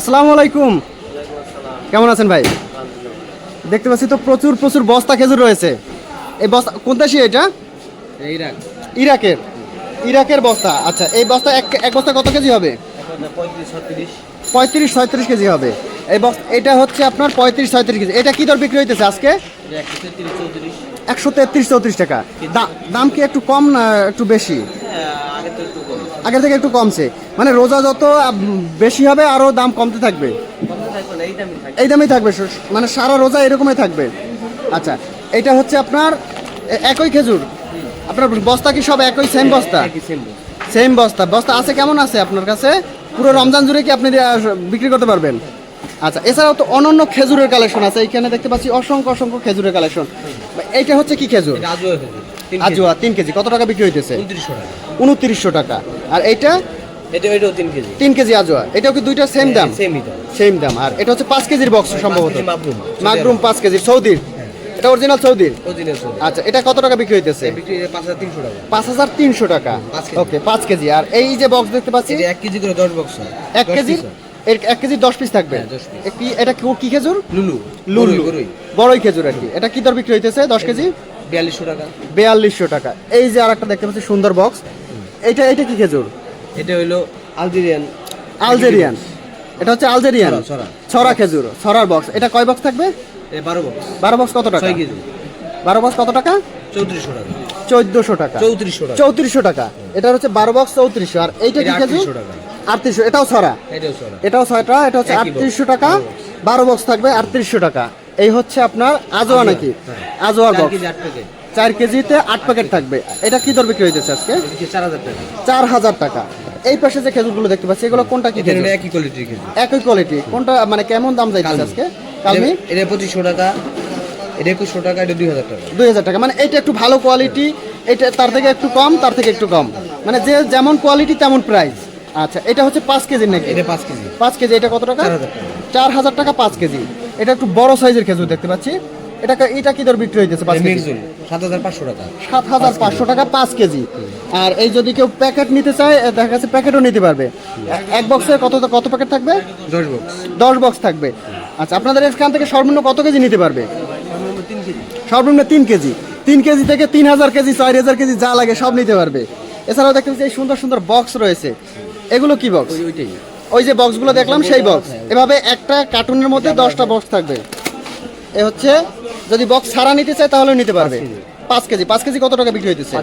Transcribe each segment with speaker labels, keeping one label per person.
Speaker 1: আসসালামু আলাইকুম। কেমন আছেন ভাই? দেখতে পাচ্ছি তো প্রচুর প্রচুর বস্তা খেজুর রয়েছে। এই বস্তা কোন দেশি এটা?
Speaker 2: ইরাক।
Speaker 1: ইরাকের। ইরাকের বস্তা। আচ্ছা এই বস্তা এক এক বস্তা কত কেজি হবে?
Speaker 2: পঁয়ত্রিশ
Speaker 1: ছয়ত্রিশ কেজি হবে। এই বস্তা এটা হচ্ছে আপনার পঁয়ত্রিশ ছয়ত্রিশ কেজি। এটা কি দর বিক্রি হইতেছে আজকে?
Speaker 2: একশো তেত্রিশ চৌত্রিশ।
Speaker 1: টাকা। দাম কি একটু কম না একটু বেশি?
Speaker 2: আগে তো একটু কম।
Speaker 1: আগের থেকে একটু কমছে। মানে রোজা যত বেশি হবে আরও দাম কমতে থাকবে।
Speaker 2: এই দামই থাকবে।
Speaker 1: মানে সারা রোজা এরকমই থাকবে। আচ্ছা এটা হচ্ছে আপনার একই খেজুর? আপনার বস্তা কি সব একই সেম বস্তা। সেম বস্তা। বস্তা। আছে কেমন আছে আপনার কাছে? পুরো রমজান জুড়ে কি আপনি বিক্রি করতে পারবেন? আচ্ছা এছাড়াও তো অনন্য খেজুরের কালেকশন আছে। এইখানে দেখতে পাচ্ছি অসংখ্য অসংখ্য খেজুরের কালেকশন। এইটা হচ্ছে কি খেজুর। আজুয়া তিন কেজি কত টাকা বিক্রি হইতেছে?
Speaker 2: উনত্রিশশো টাকা।
Speaker 1: আর এইটা?
Speaker 2: এটা এটাও কেজি।
Speaker 1: তিন কেজি আজুয়া এটাও কি দুইটা সেম দাম?
Speaker 2: সেমই দাম।
Speaker 1: সেম দাম আর এটা হচ্ছে পাঁচ কেজির বক্স সম্ভবত। মাগরুম সৌদির? এটা অরিজিনাল সৌদির?
Speaker 2: অরিজিনাল
Speaker 1: আচ্ছা এটা কত টাকা বিক্রি হইতেছে?
Speaker 2: বিক্রি টাকা।
Speaker 1: ওকে কেজি। আর এই যে বক্স দেখতে পাচ্ছি?
Speaker 2: এটা এক কেজি করে দশ বক্স হয়।
Speaker 1: এক কেজি
Speaker 2: piece
Speaker 1: এক কেজি দশ পিস থাকবে?
Speaker 2: হ্যাঁ, 10
Speaker 1: এটা কি- কি খেজুর?
Speaker 2: লুলু।
Speaker 1: লুলু। বড়ই খেজুর আর কি। এটা কি দর বিক্রি হইতেছে দশ কেজি?
Speaker 2: বিয়াল্লিশশো টাকা।
Speaker 1: বিয়াল্লিশশো টাকা। এই যে আর একটা দেখতে পাচ্ছি সুন্দর বক্স এইটা এটা কি খেজুর?
Speaker 2: এটা হইল আলজেরিয়ান।
Speaker 1: আলজেরিয়ান। এটা হচ্ছে আলজেরিয়ান।
Speaker 2: ছড়া, ছড়া।
Speaker 1: ছড়া খেজুর ছড়ার বক্স এটা কয় বক্স থাকবে?
Speaker 2: বারো বক্স
Speaker 1: বারো বক্স কত টাকা?
Speaker 2: কেজি।
Speaker 1: বারো বক্স কত টাকা?
Speaker 2: চৌত্রিশশো টাকা।
Speaker 1: চোদ্দশো টাকা।
Speaker 2: চৌত্রিশশো টাকা।
Speaker 1: চৌত্রিশশো টাকা। এটা হচ্ছে বারো বক্স চৌত্রিশশো। আর এইটা কি খেজুর? আটত্রিশশো এটাও ছড়া।
Speaker 2: এটাও ছড়া।
Speaker 1: এটাও ছয়টা এটা হচ্ছে আটত্রিশশো টাকা।
Speaker 2: বারো
Speaker 1: বক্স থাকবে আটত্রিশশো টাকা। এই হচ্ছে আপনার আজোয়া নাকি?
Speaker 2: হ্যাঁ।
Speaker 1: আজোয়ার
Speaker 2: চার
Speaker 1: বক্স
Speaker 2: কেজি
Speaker 1: চার কেজিতে আট প্যাকেট থাকবে। এটা কি দর বিক্রি হইতেছে আজকে?
Speaker 2: চার হাজার টাকা।
Speaker 1: এই পাশে যে খেজুরগুলো দেখতে পাচ্ছি এগুলো কোনটা কি
Speaker 2: একই কোয়ালিটির খেজুর।
Speaker 1: একই কোয়ালিটি কোনটা মানে কেমন দাম যাইতেছে। আজকে? কালমি?
Speaker 2: এটা- পঁচিশশো টাকা। এটা একুশশো টাকা এটা দুই হাজার টাকা।
Speaker 1: দুই হাজার টাকা। মানে এটা একটু ভালো কোয়ালিটি এটা তার থেকে একটু কম তার থেকে একটু কম। মানে যে যেমন কোয়ালিটি তেমন প্রাইস আচ্ছা এটা হচ্ছে পাঁচ কেজির নাকি?
Speaker 2: এটা পাঁচ কেজি।
Speaker 1: পাঁচ কেজি এটা কত টাকা। চার হাজার টাকা পাঁচ কেজি। এটা একটু বড় সাইজের খেজুর দেখতে পাচ্ছি। এটা এটা কি দর বিক্রি হইতেছে পাঁচ কেজি?
Speaker 2: সাত হাজার পাঁচশো টাকা।
Speaker 1: সাত হাজার পাঁচশো টাকা পাঁচ কেজি। আর এই যদি কেউ প্যাকেট নিতে চায় দেখা যাচ্ছে প্যাকেটও নিতে পারবে। এক বক্সে কত কত প্যাকেট থাকবে?
Speaker 2: দশ বক্স
Speaker 1: দশ বক্স থাকবে। আচ্ছা আপনাদের এখান থেকে সর্বনিম্ন কত কেজি নিতে পারবে? সর্বনিম্ন তিন কেজি। তিন কেজি। থেকে তিন হাজার কেজি চার হাজার কেজি যা লাগে সব নিতে পারবে। এছাড়াও দেখতে পাচ্ছি এই সুন্দর সুন্দর বক্স রয়েছে। এগুলো কি বক্স
Speaker 2: ওইটাই।
Speaker 1: ওই যে বক্সগুলো দেখলাম সেই বক্স। এভাবে একটা কার্টুনের মধ্যে দশটা বক্স থাকবে। এ হচ্ছে যদি বক্স ছাড়া নিতে চায় তাহলে নিতে পারবে। পাঁচ কেজি। পাঁচ কেজি। কত টাকা বিক্রি হইতেছে?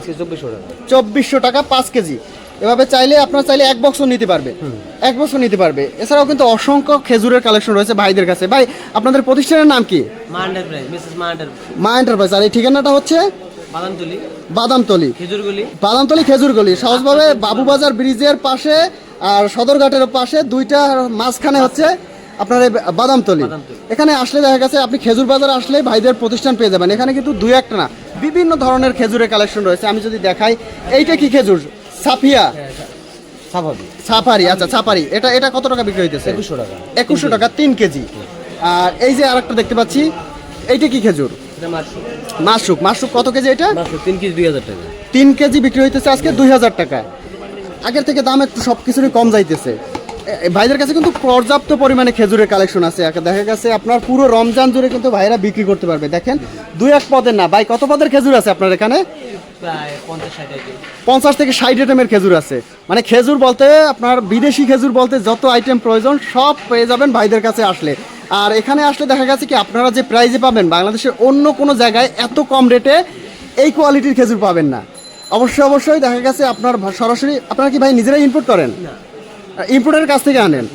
Speaker 2: চব্বিশশো টাকা।
Speaker 1: পাঁচ কেজি। এভাবে চাইলে আপনার চাইলে এক বক্সও নিতে পারবে। এক বক্সও নিতে পারবে। এছাড়াও কিন্তু অসংখ্য খেজুরের কালেকশন রয়েছে ভাইদের কাছে। ভাই আপনাদের প্রতিষ্ঠানের নাম কি?
Speaker 2: মা এন্টারপ্রাইজ
Speaker 1: আর এই ঠিকানাটা হচ্ছে
Speaker 2: বাদামতুলি।
Speaker 1: বাদামতলি।
Speaker 2: খেজুরগুলি।
Speaker 1: বাদামতলি খেজুরগলি। সহজভাবে বাবুবাজার ব্রিজের পাশে আর সদরঘাটের পাশে দুইটা মাঝখানে হচ্ছে আপনার এই বাদামতলি। এখানে আসলে দেখা গেছে আপনি খেজুর বাজার আসলে ভাইদের প্রতিষ্ঠান পেয়ে যাবেন। এখানে কিন্তু দুই একটা না বিভিন্ন ধরনের খেজুরের কালেকশন রয়েছে। আমি যদি দেখাই এইটা কি খেজুর? সাফিয়া?
Speaker 2: স্বাভাবিক
Speaker 1: সাফারি আচ্ছা সাফারি। এটা এটা কত টাকা বিক্রি হইতেছে?
Speaker 2: একুশশো টাকা।
Speaker 1: একুশশো টাকা তিন কেজি। আর এই যে আরেকটা দেখতে পাচ্ছি এইটা কি খেজুর?
Speaker 2: মাশরুম।
Speaker 1: মাসুক মাসুক কত কেজি এটা?
Speaker 2: তিন কেজি দুই হাজার টাকা।
Speaker 1: তিন কেজি বিক্রি হইতেছে আজকে দুই হাজার টাকা। আগের থেকে দাম একটু সব কিছুরই কম যাইতেছে। ভাইদের কাছে কিন্তু পর্যাপ্ত পরিমাণে খেজুরের কালেকশন আছে। দেখা গেছে আপনার পুরো রমজান জুড়ে কিন্তু ভাইরা বিক্রি করতে পারবে। দেখেন দুই এক পদের না। ভাই কত পদের খেজুর আছে আপনার এখানে?
Speaker 2: পঞ্চাশ
Speaker 1: থেকে ষাট আইটেমের খেজুর আছে। মানে খেজুর বলতে আপনার বিদেশি খেজুর বলতে যত আইটেম প্রয়োজন সব পেয়ে যাবেন ভাইদের কাছে আসলে। আর এখানে আসলে দেখা গেছে কি আপনারা যে প্রাইজে পাবেন বাংলাদেশের অন্য কোনো জায়গায় এত কম রেটে এই কোয়ালিটির খেজুর পাবেন না। অবশ্যই অবশ্যই দেখা গেছে আপনার সরাসরি আপনারা কি ভাই নিজেরাই ইম্পোর্ট করেন? ইম্পোর্টের কাছ থেকে আনেন?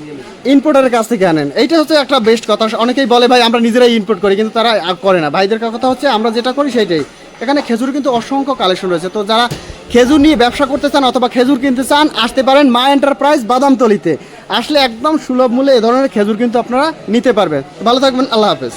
Speaker 1: ইম্পোর্টারের কাছ থেকে আনেন। এইটা হচ্ছে একটা বেস্ট কথা। অনেকেই বলে ভাই আমরা নিজেরাই ইম্পোর্ট করি কিন্তু তারা করে না। ভাইদের কথা হচ্ছে আমরা যেটা করি সেটাই এখানে খেজুর কিন্তু অসংখ্য কালেকশন রয়েছে। তো যারা খেজুর নিয়ে ব্যবসা করতে চান অথবা খেজুর কিনতে চান আসতে পারেন মা এন্টারপ্রাইজ বাদামতলিতে। আসলে একদম সুলভ মূল্যে এ ধরনের খেজুর কিন্তু আপনারা নিতে পারবেন। ভালো থাকবেন, আল্লাহ হাফেজ।